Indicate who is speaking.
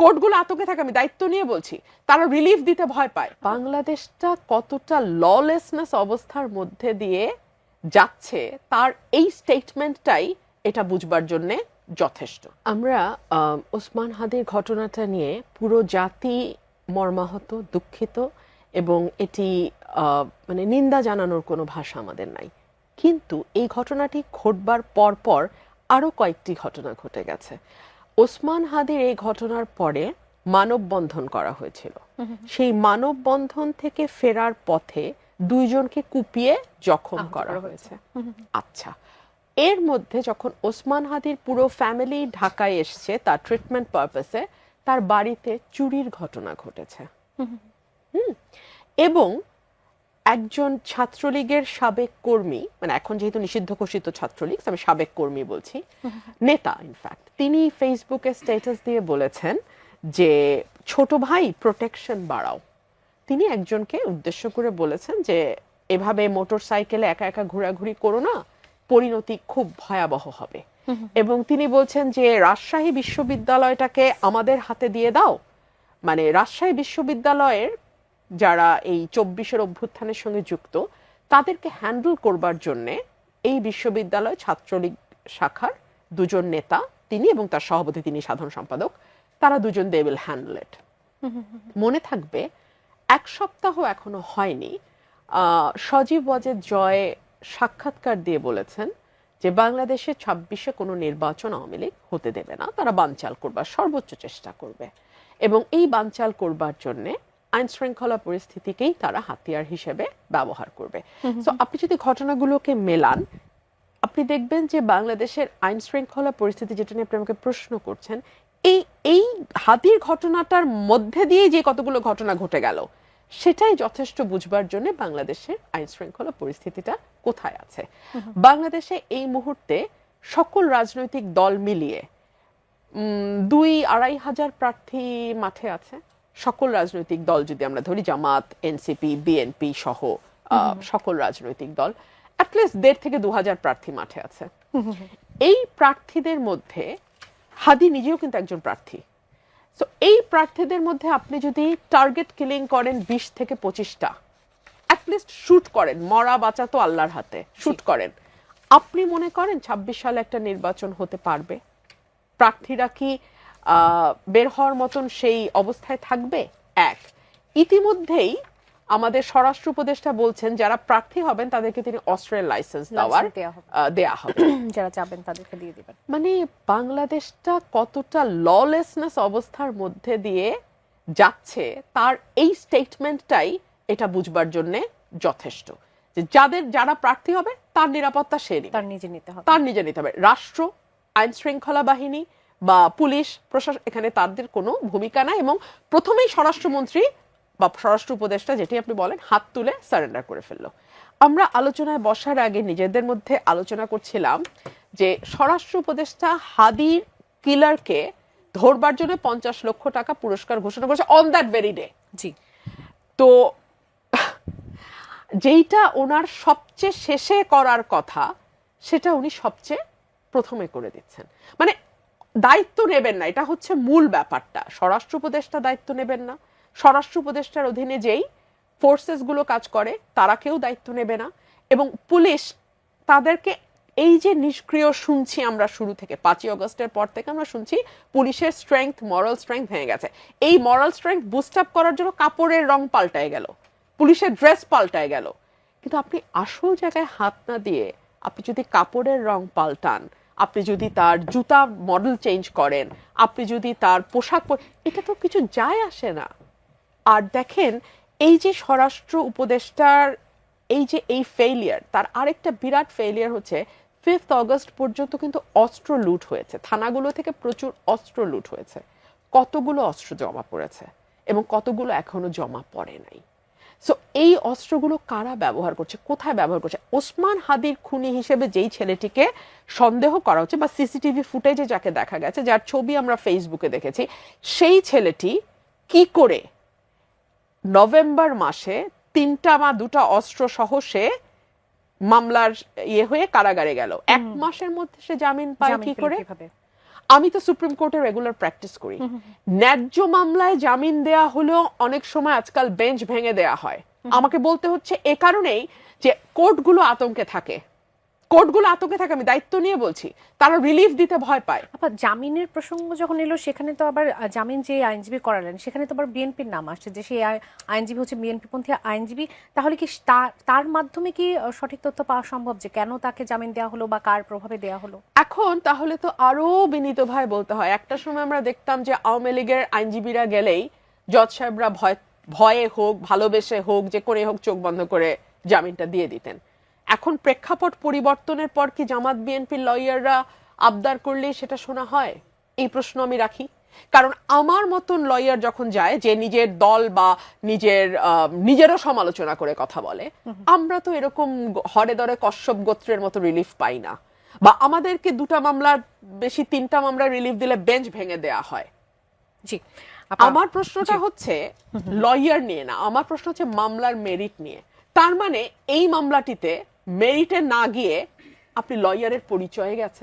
Speaker 1: কোর্টগুলো আতঙ্কে থাকে আমি দায়িত্ব নিয়ে বলছি, তারা রিলিফ দিতে ভয় পায়। বাংলাদেশটা কতটা ললেসনেস অবস্থার মধ্যে দিয়ে যাচ্ছে, তার এই স্টেটমেন্টটাই এটা বুঝবার জন্য যথেষ্ট। আমরা ওসমান হাদির ঘটনাটা নিয়ে পুরো জাতি মর্মাহত, দুঃখিত এবং এটি মানে নিন্দা জানানোর কোনো ভাষা আমাদের নাই। কিন্তু এই ঘটনাটি ঘটবার পর পর আরও কয়েকটি ঘটনা ঘটে গেছে। ওসমান হাদির এই ঘটনার পরে মানববন্ধন করা হয়েছিল। সেই মানববন্ধন থেকে ফেরার পথে দুইজনকে কুপিয়ে জখম করা হয়েছে। আচ্ছা এর মধ্যে যখন ওসমান হাদির পুরো ফ্যামিলি ঢাকায় এসছে তার ট্রিটমেন্ট পারপাসে তার বাড়িতে চুরির ঘটনা ঘটেছে। হুম এবং একজন ছাত্রলীগের সাবেক কর্মী মানে এখন যেহেতু নিষিদ্ধ ঘোষিত ছাত্রলীগ আমি সাবেক কর্মী বলছি নেতা ইনফ্যাক্ট তিনি ফেসবুকে স্ট্যাটাস দিয়ে বলেছেন যে ছোট ভাই প্রোটেকশন বাড়াও। তিনি একজনকে উদ্দেশ্য করে বলেছেন যে এভাবে মোটর সাইকেলে একা একা ঘোরাঘুরি করো না পরিণতি খুব ভয়াবহ হবে। এবং তিনি বলছেন যে রাজশাহী বিশ্ববিদ্যালয়টাকে আমাদের হাতে দিয়ে দাও। মানে রাজশাহী বিশ্ববিদ্যালয়ের যারা এই চব্বিশের অভ্যুত্থানের সঙ্গে যুক্ত, তাদেরকে হ্যান্ডেল করবার জন্যে এই বিশ্ববিদ্যালয় ছাত্রলীগ শাখার দুজন নেতা, তিনি এবং তার সভাপতি, তিনি সাধারণ সম্পাদক, তারা দুজন দে উইল হ্যান্ডেল ইট মনে থাকবে, এক সপ্তাহ এখনও হয়নি সজীব ওয়াজেদ জয় সাক্ষাৎকার দিয়ে বলেছেন যে বাংলাদেশে ছাব্বিশে কোনো নির্বাচন আওয়ামী লীগ হতে দেবে না, তারা বানচাল করবার সর্বোচ্চ চেষ্টা করবে। এবং এই বানচাল করবার জন্যে আইন শৃঙ্খলা পরিস্থিতিকেই তারা হাতিয়ার হিসেবে ব্যবহার করবে। তো আপনি যদি ঘটনাগুলোকে মেলান আপনি দেখবেন যে বাংলাদেশের আইন শৃঙ্খলা পরিস্থিতি যেটা নিয়ে আপনি আমাকে প্রশ্ন করছেন এই এই হাতির ঘটনাটার মধ্যে দিয়ে যে কতগুলো ঘটনা ঘটে গেল সেটাই যথেষ্ট বুঝবার জন্য বাংলাদেশের আইন শৃঙ্খলা পরিস্থিতিটা কোথায় আছে? বাংলাদেশে এই মুহূর্তে সকল রাজনৈতিক দল মিলিয়ে দুই আড়াই হাজার প্রার্থী মাঠে আছে। সকল রাজনৈতিক দল যদি আমরা ধরি জামাত এনসিপি বিএনপি সহ সকল রাজনৈতিক দল অ্যাটলিস্ট দেড় থেকে দু হাজার প্রার্থী মাঠে আছে। এই প্রার্থীদের মধ্যে হাদি নিজেও কিন্তু একজন প্রার্থী। তো এই প্রার্থীদের মধ্যে আপনি যদি টার্গেট কিলিং করেন বিশ থেকে পঁচিশটা অ্যাটলিস্ট শুট করেন মরা বাঁচা তো আল্লাহর হাতে শুট করেন। আপনি মনে করেন ছাব্বিশ সালে একটা নির্বাচন হতে পারবে? প্রার্থীরা কি বের হওয়ার মতন সেই অবস্থায় থাকবে? এক ইতিমধ্যেই আমাদের স্বরাষ্ট্র উপদেষ্টা বলছেন যারা প্রার্থী হবেন তাদেরকে তিনি অস্ট্রেলিয়ান লাইসেন্স দেওয়ার
Speaker 2: দেয়া হবে। যারা চাবেন তাদেরকে দিয়ে দিবেন।
Speaker 1: মানে বাংলাদেশটা কতটা ললেসনেস অবস্থার মধ্যে দিয়ে যাচ্ছে তার এই স্টেটমেন্টটাই এটা বুঝবার জন্য যথেষ্ট। যে যাদের যারা প্রার্থী হবে তার নিরাপত্তা সে।
Speaker 2: তার নিজে নিতে হবে।
Speaker 1: তার নিজে নিতে হবে। রাষ্ট্র আইন শৃঙ্খলা বাহিনী বা পুলিশ প্রশাসন এখানে তাদের কোনো ভূমিকা নাই এবং প্রথমেই স্বরাষ্ট্রমন্ত্রী বা স্বরাষ্ট্র উপদেষ্টা যেটি আপনি বলেন হাত তুলে সারেন্ডার করে ফেলল। আমরা আলোচনায় বসার আগে নিজেদের মধ্যে আলোচনা করছিলাম যে স্বরাষ্ট্র উপদেষ্টা হাদির কিলারকে ধরবার জন্য পঞ্চাশ লক্ষ টাকা পুরস্কার ঘোষণা করেছে অন দ্যাট ভেরি ডে
Speaker 2: জি।
Speaker 1: তো যেইটা ওনার সবচেয়ে শেষে করার কথা সেটা উনি সবচেয়ে প্রথমে করে দিচ্ছেন। মানে দায়িত্ব নেবেন না, এটা হচ্ছে মূল ব্যাপারটা। স্বরাষ্ট্র উপদেষ্টা দায়িত্ব নেবেন না। স্বরাষ্ট্র উপদেষ্টার অধীনে যেই ফোর্সেসগুলো কাজ করে, তারা কেউ দায়িত্ব নেবে না। এবং পুলিশ তাদেরকে এই যে নিষ্ক্রিয় শুনছি আমরা শুরু থেকে, পাঁচই অগস্টের পর থেকে আমরা শুনছি পুলিশের স্ট্রেংথ মরাল স্ট্রেংথ ভেঙে গেছে। এই মরাল স্ট্রেংথ বুস্ট আপ করার জন্য কাপড়ের রং পাল্টায় গেল, পুলিশের ড্রেস পাল্টায় গেল। কিন্তু আপনি আসল জায়গায় হাত না দিয়ে, আপনি যদি কাপড়ের রং পাল্টান আপনি যদি তার জুতা মডেল চেঞ্জ করেন, আপনি যদি তার পোশাক এটা তো কিছু যায় আসে না। আর দেখেন, এই যে স্বরাষ্ট্র উপদেষ্টার এই যে এই ফেইলিয়ার তার আরেকটা বিরাট ফেইলিয়ার হচ্ছে ফিফথ অগস্ট পর্যন্ত কিন্তু অস্ত্র লুট হয়েছে। থানাগুলো থেকে প্রচুর অস্ত্র লুট হয়েছে। কতগুলো অস্ত্র জমা পড়েছে এবং কতগুলো এখনও জমা পড়ে নাই? সো এই অস্ত্রগুলো কারা ব্যবহার করছে? কোথায় ব্যবহার করছে? ওসমান হাদির খুনি হিসেবে যেই ছেলেটিকে সন্দেহ করা হচ্ছে বা সিসিটিভি ফুটেজে যাকে দেখা গেছে যার ছবি আমরা ফেসবুকে দেখেছি সেই ছেলেটি কি করে নভেম্বর মাসে তিনটা বা দুটা অস্ত্র সহ সে মামলার ইয়ে হয়ে কারাগারে গেল? এক মাসের মধ্যে সে জামিন পায় কি করে? আমি তো সুপ্রিম কোর্টে রেগুলার প্র্যাকটিস করি। ন্যায্য মামলায় জামিন দেয়া হলেও অনেক সময় আজকাল বেঞ্চ ভেঙে দেয়া হয়। আমাকে বলতে হচ্ছে এ কারণেই যে কোর্টগুলো আতঙ্কে থাকে। কোর্টগুলো আতঙ্কে থাকে আমি দায়িত্ব নিয়ে বলছি। তারা রিলিফ দিতে ভয় পায়।
Speaker 2: আবার জামিনের প্রসঙ্গ যখন এলো সেখানে তো আবার জামিন যে আইনজীবী করালেন সেখানে তো আবার বিএনপির নাম আসছে যে সেই আই- আইনজীবী হচ্ছে বিএনপি পন্থী আইনজীবী। তাহলে কি তার মাধ্যমে কি সঠিক তথ্য পাওয়া সম্ভব যে কেন তাকে জামিন দেওয়া হলো বা কার প্রভাবে দেওয়া হলো?
Speaker 1: এখন তাহলে তো আরও বিনীত ভাই বলতে হয়। একটা সময় আমরা দেখতাম যে আওয়ামী লীগের আইনজীবীরা গেলেই জজ সাহেবরা ভয় ভয়ে হোক ভালোবেসে হোক যে করে হোক চোখ বন্ধ করে জামিনটা দিয়ে দিতেন। এখন প্রেক্ষাপট পরিবর্তনের পর কি জামাত বিএনপির লয়াররা আবদার করলে সেটা শোনা হয়? এই প্রশ্ন আমি রাখি। কারণ আমার মতন লয়ার যখন যায় যে নিজের দল বা নিজের নিজেরও সমালোচনা করে কথা বলে আমরা তো এরকম হরে দরে কশ্যপ গোত্রের মতো রিলিফ পাই না। বা আমাদেরকে দুটা মামলার বেশি তিনটা মামলা রিলিফ দিলে বেঞ্চ ভেঙে দেয়া হয়।
Speaker 2: জি।
Speaker 1: আমার প্রশ্নটা হচ্ছে লয়ার নিয়ে না আমার প্রশ্ন হচ্ছে মামলার মেরিট নিয়ে। তার মানে এই মামলাটিতে মেরিটে না গিয়ে আপনি লয়ারের পরিচয়ে গেছেন।